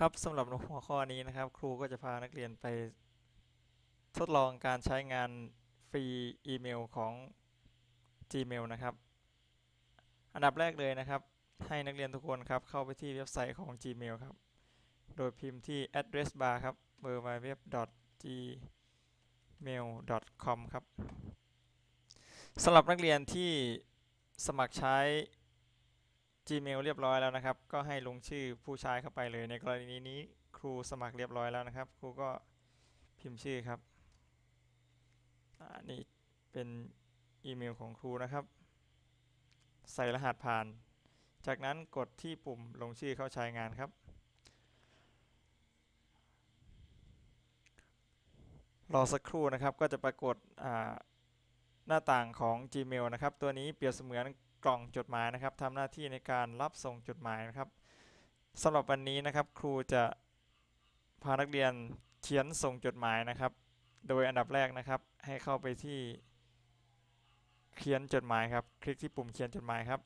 ครับสำหรับหัวข้อนี้นะครับ ครูก็จะพานักเรียนไปทดลองการใช้งานฟรีอีเมลของ Gmail นะครับ อันดับแรกเลยนะครับ ให้นักเรียนทุกคนครับเข้าไปที่เว็บไซต์ของ Gmail ครับ โดยพิมพ์ที่ address bar ครับ www.gmail.com ครับสำหรับนักเรียนที่สมัครใช้ Gmail เรียบร้อยแล้วนะครับ ก็ให้ลงชื่อผู้ใช้เข้าไปเลย ในกรณีนี้ครูสมัครเรียบร้อยแล้วนะครับ ครูก็พิมพ์ชื่อครับอันนี้เป็นอีเมลของครูนะครับ ใส่รหัสผ่าน จากนั้นกดที่ปุ่มลงชื่อเข้าใช้งานครับ รอสักครู่นะครับ ก็จะปรากฏหน้าต่างของ Gmail นะครับ ตัวนี้เปรียบเสมือน กล่องจดหมายนะครับทำหน้าที่ในการรับส่งจดหมายนะครับสำหรับวันนี้นะครับ ครูจะพานักเรียนเขียนส่งจดหมายนะครับ โดยอันดับแรกนะครับ ให้เข้าไปที่เขียนจดหมายครับ คลิกที่ปุ่มเขียนจดหมายครับ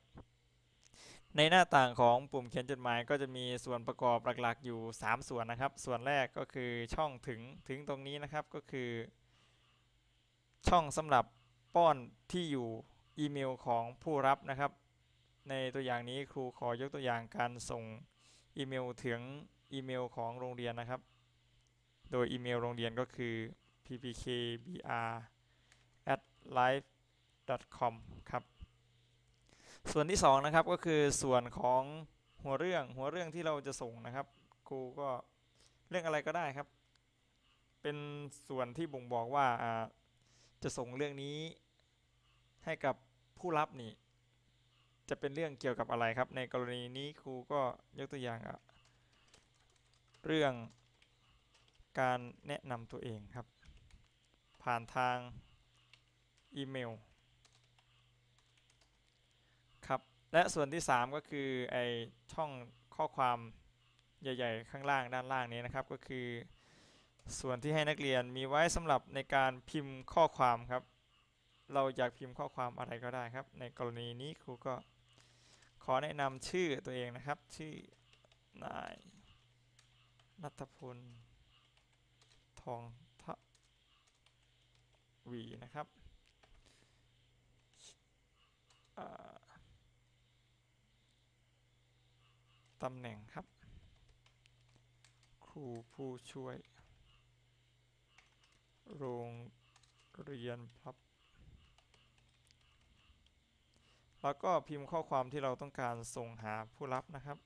ในหน้าต่างของปุ่มเขียนจดหมายก็จะมีส่วนประกอบหลักๆ อยู่ 3 ส่วนนะครับ ส่วนแรกก็คือช่องถึงถึงตรงนี้นะครับก็คือ ช่องสำหรับป้อนที่อยู่ อีเมลของผู้รับนะครับ ในตัวอย่างนี้ครูขอยกตัวอย่างการส่งอีเมลถึงอีเมลของโรงเรียนนะครับ โดยอีเมลโรงเรียนก็คือ ppkbr@live.com ครับ ส่วนที่2นะครับก็คือส่วนของหัวเรื่องหัวเรื่องที่เราจะส่งนะครับครูก็เรื่องอะไรก็ได้ครับ เป็นส่วนที่บ่งบอกว่าจะส่งเรื่องนี้ให้กับ ผู้รับนี่ จะเป็นเรื่องเกี่ยวกับอะไรครับ ในกรณีนี้ครูก็ยกตัวอย่างอะเรื่องการแนะนำตัวเองครับ ผ่านทางอีเมลครับและส่วนที่ 3 ก็คือไอช่องข้อความใหญ่ ๆ ข้างล่างด้านล่างนี้นะครับ ก็คือ ส่วนที่ให้นักเรียนมีไว้สำหรับในการพิมพ์ข้อความครับ เราอยากพิมพ์ข้อความอะไรก็ได้ครับ ในกรณีนี้ครูก็ขอแนะนำชื่อตัวเองนะครับ ชื่อนายนัทพลทองทวีนะครับตำแหน่งครับ ครูผู้ช่วย โรงเรียนพระ แล้วก็พิมพ์ข้อความที่เราต้องการส่งหาผู้รับนะครับ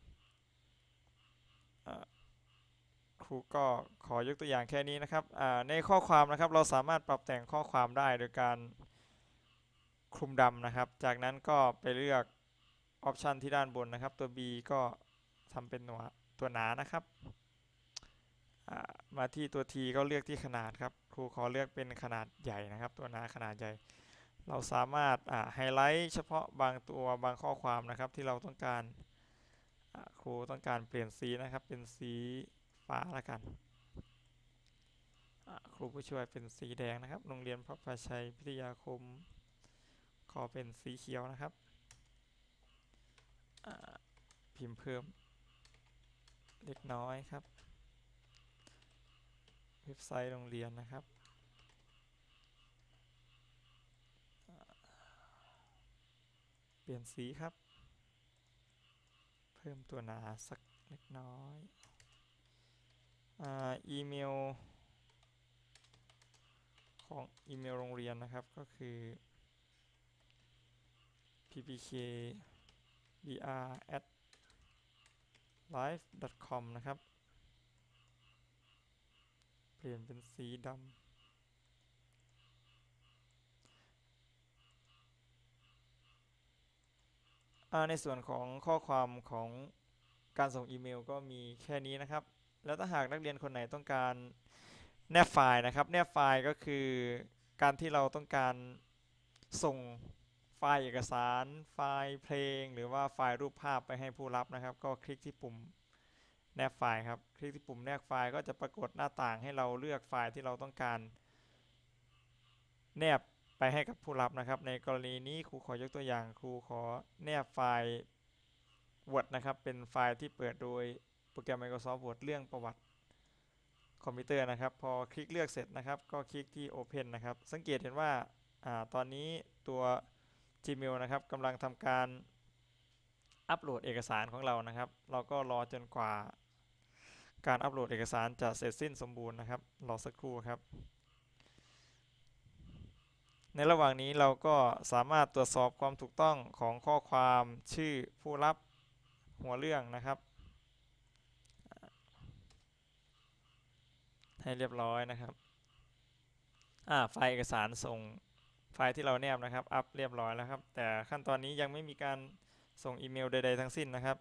ครูก็ขอยกตัวอย่างแค่นี้นะครับในข้อความนะครับเราสามารถปรับแต่งข้อความได้โดยการคลุมดำนะครับ จากนั้นก็ไปเลือกออปชันที่ด้านบนนะครับ ตัว B ก็ทำเป็นตัวตัวหนานะครับมาที่ตัว T ก็เลือกที่ขนาดครับ ครูขอเลือกเป็นขนาดใหญ่นะครับ ตัวหนาขนาดใหญ่ เราสามารถไฮไลท์เฉพาะบางตัวบางข้อความนะครับที่เราต้องการครูต้องการเปลี่ยนสีนะครับเป็นสีฟ้าละกันครูผู้ช่วยเป็นสีแดงนะครับโรงเรียนพระพาชัยพิทยาคม ขอเป็นสีเขียวนะครับพิมพ์เพิ่มเล็กน้อยครับ เว็บไซต์โรงเรียนนะครับเป ลี่ยนสีครับ เพิ่มตัวหนาสักเล็กน้อยอีเมล ของอีเมลโรงเรียนนะครับก็คือ ppk br at live com นะครับ เปลี่ยนเป็นสีดำ ในส่วนของข้อความของการส่งอีเมลก็มีแค่นี้นะครับ แล้วถ้าหากนักเรียนคนไหนต้องการแนบไฟล์นะครับ แนบไฟล์ก็คือการที่เราต้องการส่งไฟล์เอกสาร ไฟล์เพลง หรือว่าไฟล์รูปภาพไปให้ผู้รับนะครับ ก็คลิกที่ปุ่มแนบไฟล์ครับ คลิกที่ปุ่มแนบไฟล์ก็จะปรากฏหน้าต่างให้เราเลือกไฟล์ที่เราต้องการ แนบ ไปให้กับผู้รับนะครับ ในกรณีนี้ครูขอยกตัวอย่างครูขอแนบไฟล์ Word นะครับ เป็นไฟล์ที่เปิดโดยโปรแกรม Microsoft Word เรื่องประวัติคอมพิวเตอร์นะครับ พอคลิกเลือกเสร็จนะครับ ก็คลิกที่ Open นะครับ สังเกตเห็นว่าอาตอนนี้ตัว Gmail นะครับกำลังทำการอัปโหลดเอกสารของเรานะครับ เราก็รอจนกว่า การอัปโหลดเอกสารจะเสร็จสิ้นสมบูรณ์นะครับ รอสักครู่ครับ ในระหว่างนี้เราก็สามารถตรวจสอบความถูกต้องของข้อความชื่อผู้รับหัวเรื่องนะครับ ให้เรียบร้อยนะครับอ่าไฟล์เอกสารส่งไฟล์ที่เราแนบนะครับ อัพเรียบร้อยแล้วครับ แต่ขั้นตอนนี้ยังไม่มีการส่งอีเมลใด ๆ ทั้งสิ้นนะครับ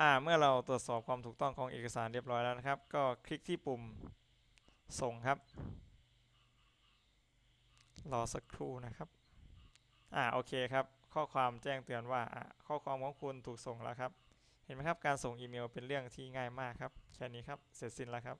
อ่าเมื่อเราตรวจสอบความถูกต้องของเอกสารเรียบร้อยแล้วนะครับ ก็คลิกที่ปุ่มส่งครับ รอสักครู่นะครับอ่าโอเคครับ ข้อความแจ้งเตือนว่าข้อความของคุณถูกส่งแล้วครับ เห็นไหมครับการส่งอีเมลเป็นเรื่องที่ง่ายมากครับแค่นี้ครับเสร็จสิ้นแล้วครับ